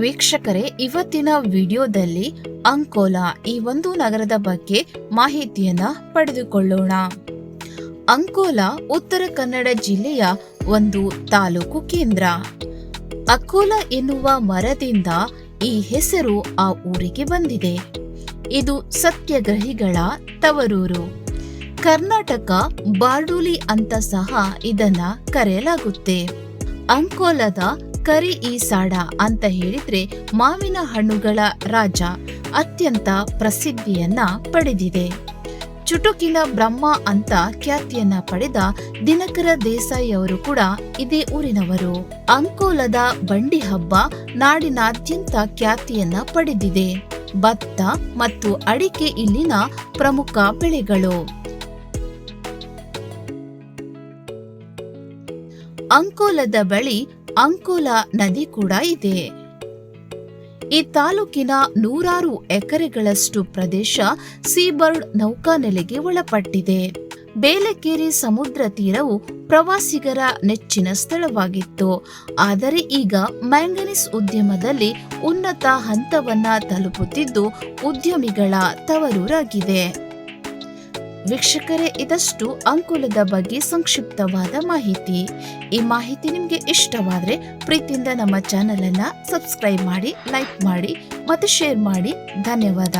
ವೀಕ್ಷಕರೇ, ಇವತ್ತಿನ ವಿಡಿಯೋದಲ್ಲಿ ಅಂಕೋಲಾ ಈ ಒಂದು ನಗರದ ಬಗ್ಗೆ ಮಾಹಿತಿಯನ್ನ ಪಡೆದುಕೊಳ್ಳೋಣ. ಅಂಕೋಲಾ ಉತ್ತರ ಕನ್ನಡ ಜಿಲ್ಲೆಯ ಒಂದು ತಾಲೂಕು ಕೇಂದ್ರ. ಅಕೋಲಾ ಎನ್ನುವ ಮರದಿಂದ ಈ ಹೆಸರು ಆ ಊರಿಗೆ ಬಂದಿದೆ. ಇದು ಸತ್ಯಗ್ರಹಿಗಳ ತವರೂರು. ಕರ್ನಾಟಕ ಬಾರ್ಡೂಲಿ ಅಂತ ಸಹ ಇದನ್ನ ಕರೆಯಲಾಗುತ್ತೆ. ಅಂಕೋಲದ ಕರಿ ಈ ಸಾಡ ಅಂತ ಹೇಳಿದ್ರೆ ಮಾವಿನ ಹಣ್ಣುಗಳ ರಾಜ ಅತ್ಯಂತ ಪ್ರಸಿದ್ಧಿಯನ್ನ ಪಡೆದಿದೆ. ಚುಟುಕಿನ ಬ್ರಹ್ಮ ಅಂತ ಖ್ಯಾತಿಯನ್ನ ಪಡೆದ ದಿನಕರ ದೇಸಾಯಿ ಅವರು ಕೂಡ ಇದೇ ಊರಿನವರು. ಅಂಕೋಲದ ಬಂಡಿ ಹಬ್ಬ ನಾಡಿನಾದ್ಯಂತ ಖ್ಯಾತಿಯನ್ನ ಪಡೆದಿದೆ. ಭತ್ತ ಮತ್ತು ಅಡಿಕೆ ಇಲ್ಲಿನ ಪ್ರಮುಖ ಬೆಳೆಗಳು. ಅಂಕೋಲದ ಬಳಿ ಅಂಕೋಲ ನದಿ ಕೂಡ ಇದೆ. ಈ ತಾಲೂಕಿನ ನೂರಾರು ಎಕರೆಗಳಷ್ಟು ಪ್ರದೇಶ ಸೀಬರ್ಡ್ ನೌಕಾನೆಲೆಗೆ ಒಳಪಟ್ಟಿದೆ. ಬೇಲಕೇರಿ ಸಮುದ್ರ ತೀರವು ಪ್ರವಾಸಿಗರ ನೆಚ್ಚಿನ ಸ್ಥಳವಾಗಿತ್ತು. ಆದರೆ ಈಗ ಮ್ಯಾಂಗನೀಸ್ ಉದ್ಯಮದಲ್ಲಿ ಉನ್ನತ ಹಂತವನ್ನ ತಲುಪುತ್ತಿದ್ದು ಉದ್ಯಮಿಗಳ ತವರೂರಾಗಿದೆ. ವೀಕ್ಷಕರೇ, ಇದಷ್ಟು ಅಂಕುಲದ ಬಗ್ಗೆ ಸಂಕ್ಷಿಪ್ತವಾದ ಮಾಹಿತಿ. ಈ ಮಾಹಿತಿ ನಿಮಗೆ ಇಷ್ಟವಾದರೆ ಪ್ರೀತಿಯಿಂದ ನಮ್ಮ ಚಾನಲನ್ನು ಸಬ್ಸ್ಕ್ರೈಬ್ ಮಾಡಿ, ಲೈಕ್ ಮಾಡಿ ಮತ್ತು ಶೇರ್ ಮಾಡಿ. ಧನ್ಯವಾದ.